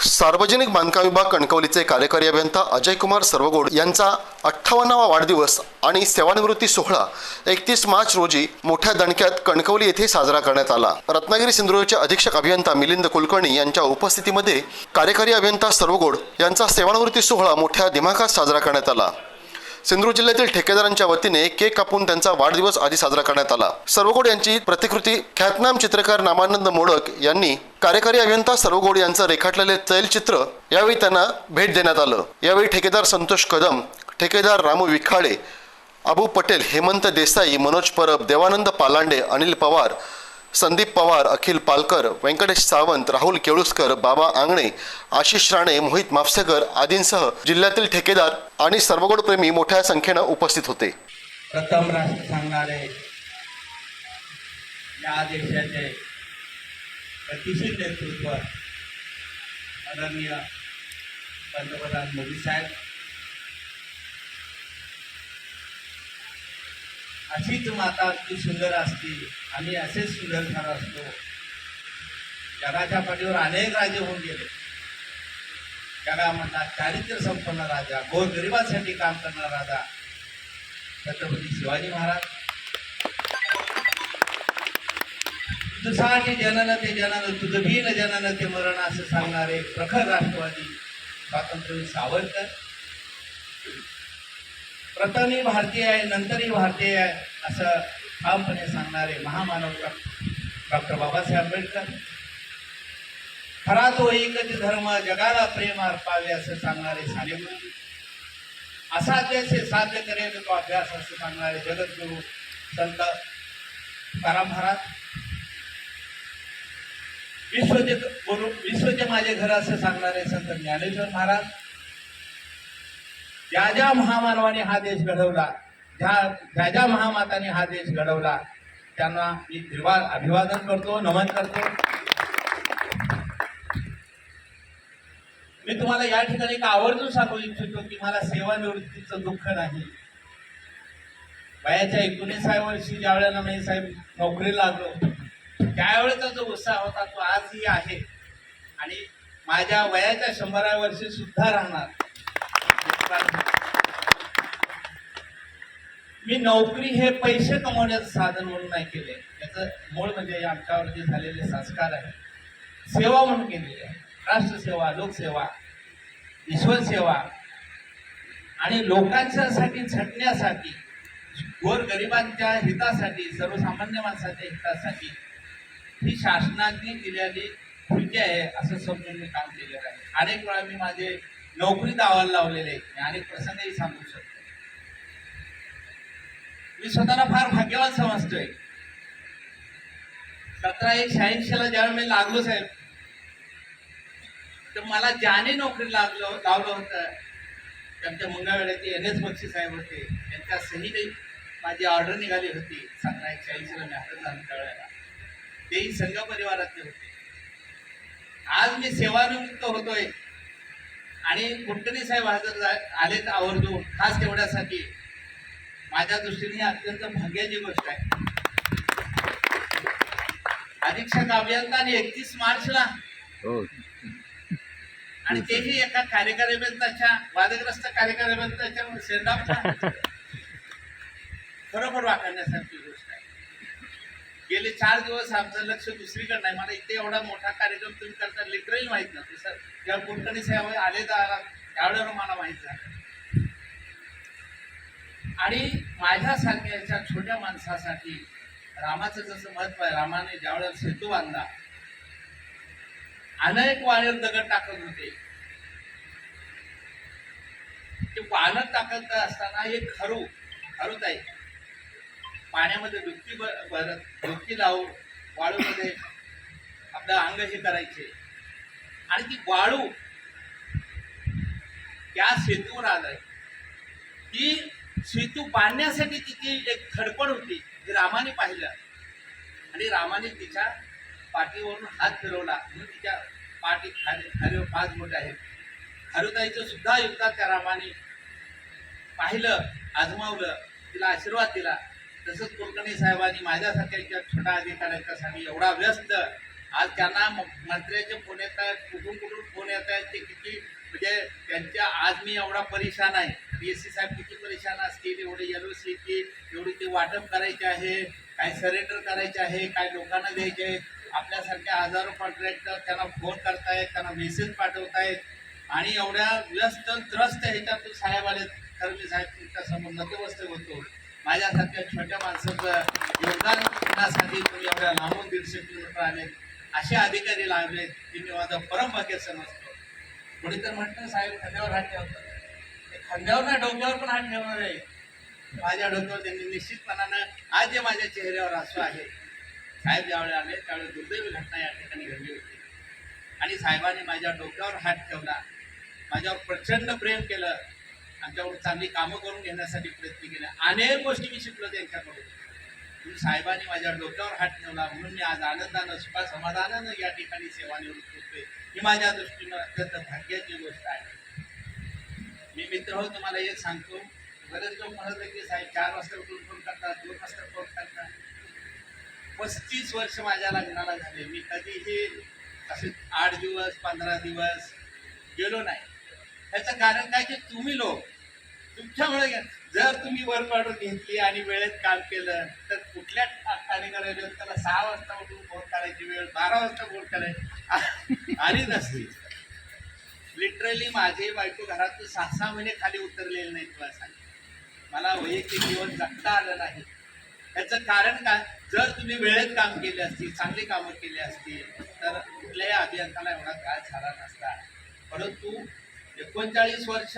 सार्वजनिक बांधकाम विभाग कणकवलीचे कार्यकारी अभियंता अजय कुमार सर्वगोड यांचा अठ्ठावन्नावा वाढदिवस आणि सेवानिवृत्ती सोहळा एकतीस मार्च रोजी मोठ्या दणक्यात कणकवली येथे साजरा करण्यात आला. रत्नागिरी सिंधुदुर्गचे अधीक्षक अभियंता मिलिंद कुलकर्णी यांच्या उपस्थितीमध्ये कार्यकारी अभियंता सर्वगोड यांचा सेवानिवृत्ती सोहळा मोठ्या दिमाखात साजरा करण्यात आला. सिंधुदुर्ग जिल्ह्यातील ठेकेदारांच्या वतीने केक कापून त्यांचा वाढदिवस आधी साजरा करण्यात आला. सर्वगोड यांची प्रतिकृती ख्यातनाम चित्रकार नामानंद मोडक यांनी कार्यकारी अभियंता सर्वगोड यांचं रेखाटलेले तैलचित्र यावेळी त्यांना भेट देण्यात आलं. यावेळी ठेकेदार संतोष कदम ठेकेदार रामू विखाळे अबू पटेल हेमंत देसाई मनोज परब देवानंद पालांडे अनिल पवार संदीप पवार अखिल पालकर व्यंकटेश सावंत राहुल केळुसकर बाबा आंगणे आशिष राणे मोहित मापसेकर आदींसह जिल्ह्यातील ठेकेदार आणि सर्वगोडप्रेमी मोठ्या संख्येनं उपस्थित होते. प्रथम राष्ट्र सांगणारे या देशाचे गतिशील नेतृत्व आदरणीय पंतप्रधान मोदी साहेब अशीच माता ती सुंदर असती आम्ही असेच सुंदर झालो असतो. जगाच्या पाठीवर अनेक राजे होऊन गेले. जगामधला चारित्र्य संपन्न राजा गोरगरिबासाठी काम करणारा राजा छत्रपती शिवाजी महाराज. तुझसाठी जनन ते जनन तुझं भीन जनन ते मरण असं सांगणारे प्रखर राष्ट्रवादी स्वातंत्र्यवीर सावरकर. प्रथमही भारतीय आहे नंतरही भारतीय आहे असं ठामपणे सांगणारे महामानव डॉक्टर बाबासाहेब आंबेडकर. खरा तो एकच धर्म जगाला प्रेम अर्पावे असं सांगणारे सानेगुरु. असा से साध्य करेल तो अभ्यास असं सांगणारे जगद्गुरु संत तुकाराम महाराज. विश्वचे गुरु विश्वचे माझे घर असं सांगणारे संत ज्ञानेश्वर महाराज. ज्या ज्या महामानवाने हा देश घडवला ज्या ज्या ज्या महामाताने हा देश घडवला त्यांना मी निर्वाद अभिवादन करतो नमन करतो. मी तुम्हाला या ठिकाणी एक आवर्जून सांगू इच्छितो की मला सेवानिवृत्तीचं दुःख नाही. वयाच्या एकोणीसाव्या वर्षी ज्या वेळेला मी साहेब नोकरीला लागलो त्यावेळेचा जो उत्साह होता तो आजही आहे. आणि माझ्या वयाच्या शंभराव्या वर्षी सुद्धा राहणार. मी नोकरी हे पैसे कमवण्याचं साधन म्हणून नाही केले त्याचं मूळ म्हणजे आमच्यावरती झालेले संस्कार आहे सेवा म्हणून केलेली आहे. राष्ट्रसेवा लोकसेवा ईश्वर सेवा आणि लोकांच्यासाठी झटण्यासाठी गोर गरिबांच्या हितासाठी सर्वसामान्य माणसाच्या हितासाठी ही शासनाने दिलेली कृती आहे असं समजून मी काम केलेलं आहे. अनेक वेळा मी माझे नोकरी दावाला लावलेले आहे मी अनेक प्रसंगही सांगू शकतो. मी स्वतःला फार भाग्यवान समजतोय. सतरा एक शहाऐंशीला ज्यावेळी मी लागलो साहेब तर मला ज्याने नोकरी लागलो लावलं होतं त्यांच्या मंगळवेळेचे एन एस बक्षी साहेब होते. त्यांच्या सहीने माझी ऑर्डर निघाली होती. सतरा एक शहाऐंशीला मी हातात झालो कळायला. तेही संघ परिवारातले होते. आज मी सेवानिवृत्त होतोय. आणि कुलकर्णी साहेब हजर आलेत आवर्जून खास तेवढ्यासाठी माझ्या दृष्टीने अत्यंत भाग्याची गोष्ट आहे. अधीक्षक अभियंता एकतीस मार्चला. हो. आणि तेही एका कार्यकारी अभियंताच्या वादग्रस्त कार्यकारी अभियंताच्या सेंडापच्या बरोबर वाकारण्यासारखी गोष्ट आहे गेले चार दिवस आमचं लक्ष दुसरीकडे नाही. मला इथे एवढा मोठा कार्यक्रम तुम्ही करता लिटरली माहीत नव्हतं सर जेव्हा कुलकर्णी साहेब आले तर त्यावेळेवर मला माहीत झालं. आणि माझ्यासारख्याच्या छोट्या माणसासाठी रामाचं जसं महत्त्व आहे रामाने ज्यावेळेला सेतू बांधला अनेक वाळेवर दगड टाकत होते. ते वाळत टाकत असताना एक खरू खरूच आहे. पाण्यामध्ये डुबकी भरत डुबकी लावून वाळूमध्ये आपलं अंग हे करायचे. आणि ती वाळू त्या सेतूवर आलाय. ती सेतू बांधण्यासाठी तिची एक धडपड होती जी रामाने पाहिलं. आणि रामाने तिच्या पाठीवरून हात फिरवला. म्हणून तिच्या पाठी खाली खाली पाच बोट आहेत. खारुताईचं सुद्धा युद्धात त्या रामाने पाहिलं आजमावलं तिला आशीर्वाद दिला. तसंच कुलकर्णी साहेबांनी माझ्यासारख्या एका छोट्या अधिकाऱ्याच्यासाठी एवढा व्यस्त आज त्यांना म- मंत्र्याचे फोन येत आहेत कुठून कुठून फोन येत आहेत ते किती म्हणजे त्यांच्या आज मी एवढा परेशान आहे. बी एस सी साहेब किती परेशान असतील एवढे एल सी की एवढी ते वाटप करायचे आहे काय सरेंडर करायचे आहे काय लोकांना द्यायचे आहे आपल्यासारख्या हजारो कॉन्ट्रॅक्टर त्यांना फोन करतायत त्यांना मेसेज पाठवतायत. आणि एवढ्या व्यस्त त्रस्त ह्याच्यातून साहेब आले तर मी साहेब तुमच्यासमोर नतमस्तक होतो. माझ्यासारख्या छोट्या माणसाचं योगदान तुम्ही एवढ्या लांबून दीडशे किलोमीटर आले. असे अधिकारी लागले की मी माझं परम भाग्य समजतो. कोणी तर म्हटलं साहेब खांद्यावर हात ठेवतात खांद्यावर ना डोक्यावर पण हात ठेवणार आहे. माझ्या डोक्यावर त्यांनी निश्चितपणानं आज जे माझ्या चेहऱ्यावर असं आहे. साहेब ज्यावेळी आले त्यावेळी दुर्दैवी घटना या ठिकाणी घडली होती. आणि साहेबांनी माझ्या डोक्यावर हात ठेवला. माझ्यावर प्रचंड प्रेम केलं. आमच्यावर चांगली कामं करून घेण्यासाठी प्रयत्न केले. अनेक गोष्टी मी शिकलो त्यांच्याकडून. साहेबांनी माझ्या डोक्यावर हात ठेवला. म्हणून मी आज आनंदानं सुखा समाधानानं या ठिकाणी सेवानिवृत्त होतोय ही माझ्या दृष्टीनं अत्यंत भाग्याची गोष्ट आहे. मी मित्र हो तुम्हाला एक सांगतो. बरेच लोक म्हणत आहे की साहेब चार वाजता उठून फोन करतात दोन वाजता फोन करतात. पस्तीस वर्ष माझ्या लग्नाला झाले. मी कधीही असे आठ दिवस पंधरा दिवस गेलो नाही. त्याचं कारण काय की तुम्ही लोक तुमच्यामुळे जर तुम्ही वर पाडून घेतली आणि वेळेत काम केलं तर कुठल्या कार्यक्रमाला त्याला सहा वाजता उठून फोन करायची वेळ बारा वाजता फोन करायची. आणि नसली लिटरली माझे बायको घरातून सहा सहा महिने खाली उतरलेले नाही तुला सांग मला वैयक्तिक जीवन जगता आलं नाही. याचं कारण काय? जर तुम्ही वेळेत काम केले असतील चांगली कामं केली असतील तर कुठल्याही अभियंताला एवढा त्रास झाला नसता. परंतु एकोणचाळीस वर्ष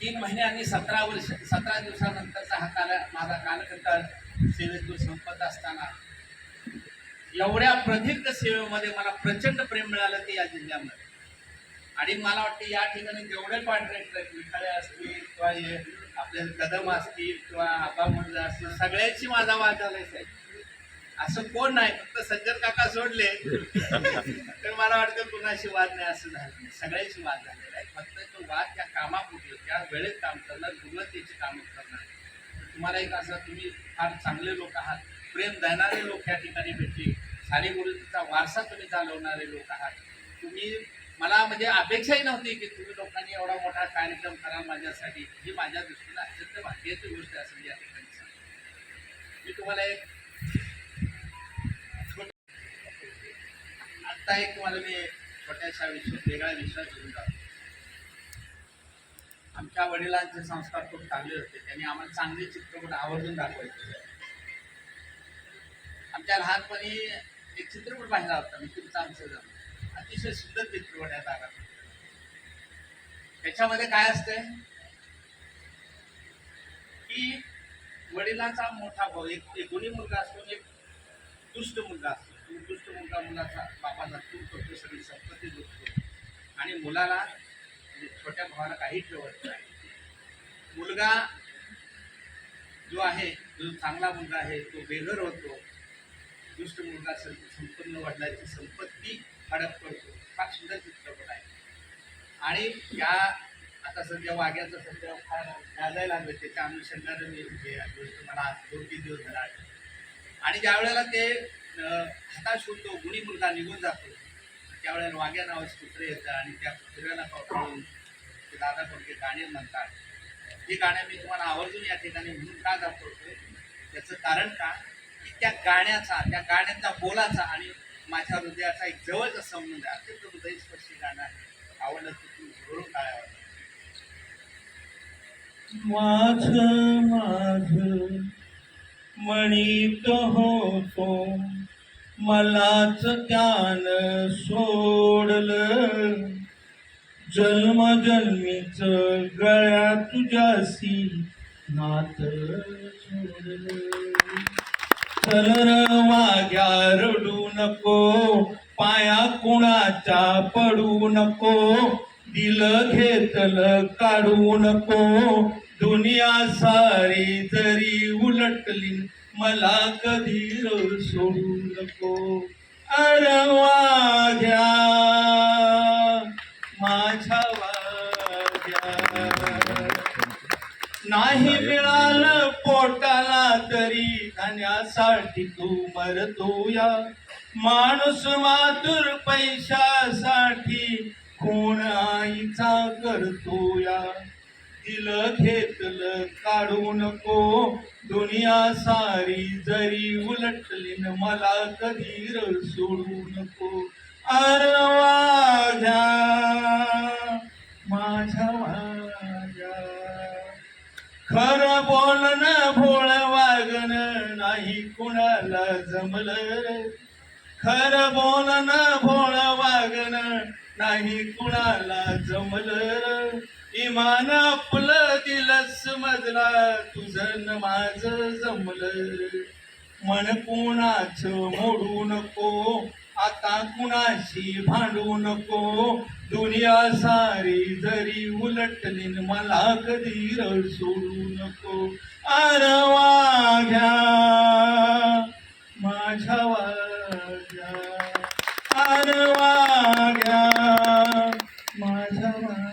तीन महिने आणि सतरा वर्ष सतरा दिवसानंतरचा हा काल माझा कालखंड सेवेतून संपत असताना एवढ्या प्रदीर्घ सेवेमध्ये मला प्रचंड प्रेम मिळालं ते या जिल्ह्यामध्ये. आणि मला वाटते या ठिकाणी जेवढे कॉन्ट्रॅक्टर विठाळे असतील किंवा हे आपले कदम असतील किंवा आबा मंडळ असतील सगळ्यांशी माझा वाद झालाय आहे असं कोण नाही फक्त सज्जन काका सोडले. तर मला वाटतं कुणाशी वाद नाही असं झालं नाही. सगळ्यांशी वाद झालेला आहे. फक्त तो वाद त्या कामापुरतो त्या वेळेत काम करणार गुणवत्तेची कामं करणार. तुम्हाला एक असं तुम्ही फार चांगले लोक आहात. प्रेम देणारे लोक या ठिकाणी भेटले. साने गुरुजीचा वारसा तुम्ही चालवणारे लोक आहात. तुम्ही मला म्हणजे अपेक्षाही नव्हती की तुम्ही लोकांनी एवढा मोठा कार्यक्रम करा माझ्यासाठी. ही माझ्या दृष्टीने अत्यंत भाग्याची गोष्ट असेल या ठिकाणी सांगतो. मी तुम्हाला एक आत्ता एक तुम्हाला मी छोट्याशा विश्व वेगळा विश्वास घेऊन जातो. आमच्या वडिलांचे संस्कार खूप चांगले होते. त्यांनी आम्हाला चांगले चित्रपट आवर्जून दाखवायचे. आमच्या लहानपणी एक चित्रपट पाहिला होता मी तुमचा आमचं जण अतिशय सुंदर चित्रपट आहे दादा. त्याच्यामध्ये काय असतंय? की वडिलांचा मोठा भाऊ एक एकोणी मुलगा असतो एक दुष्ट मुलगा असतो तो मुलगा मुलाचा बापाचा खूप करतो सगळी संपत्ती लुटतो. आणि मुलाला म्हणजे छोट्या भावाला काही ठेवत नाही. मुलगा जो आहे जो चांगला मुलगा आहे तो बेघर होतो. दुष्ट मुलगा संपन्न वडिलांची संपत्ती हडप करतो. फार सुंदर चित्रपट आहे. आणि या आता सध्या वाघ्याचं सध्या फार गाजायला लागलं त्याच्या अनुषंगाने मी हे गोष्ट मला आज दोन तीन दिवस झाला आणि ज्या वेळेला ते हताश होतो गुणी मुलगा निघून जातो. त्यावेळेला वाघ्या नावाचे कुत्रे येतं आणि त्या कुत्र्याला पकडून ते दादा कोणते गाणे म्हणतात. हे गाणे मी तुम्हाला आवर्जून या ठिकाणी म्हणून का दाखवतो त्याचं कारण का? की त्या गाण्याचा त्या गाण्याचा बोलाचा आणि माझ्या हृदयाचा एक जवळचा संबंध आहे. अत्यंत हृदयस्पर्शी गाणं आहे. आवडलं तर तुम्ही जरूर काढावं आवडलं माझ माझ म्हणीत होतो. मलाच ज्ञान सोडलं. जन्मजन्मीच गळ्या तुझ्याशी नात सोडलं वाग्या रडू नको पाया कुणाच्या पडू नको दिल घेतल काढू नको. दुनिया सारी जरी उलटली मला कधी र सोडू नको. अरवा घ्या माझ्या नाही मिळालं पोटाला तरी धन्यासाठी तू मरतो या माणूस मातुर पैशासाठी कोण आईचा करतो या दिलं घेतलं काढू नको दुनिया सारी जरी उलटली न मला कधी सोडू नको अरे वाघ्या माझ्या खर खरं भोळ वागण नाही कुणाला जमलं खरं बोलन भोळ वागण नाही कुणाला जमलं इमान आपलं दिलस मजला तुझं माझ माझं जमलं. मन कोणाच मोडू नको आता कुणाशी भांडू नको. दुनिया सारी जरी उलटली मला कधी र सोडू नको. आरवा वाघ्या माझ्या वाघ्या अर वाघ्या माझ्या वाघ्या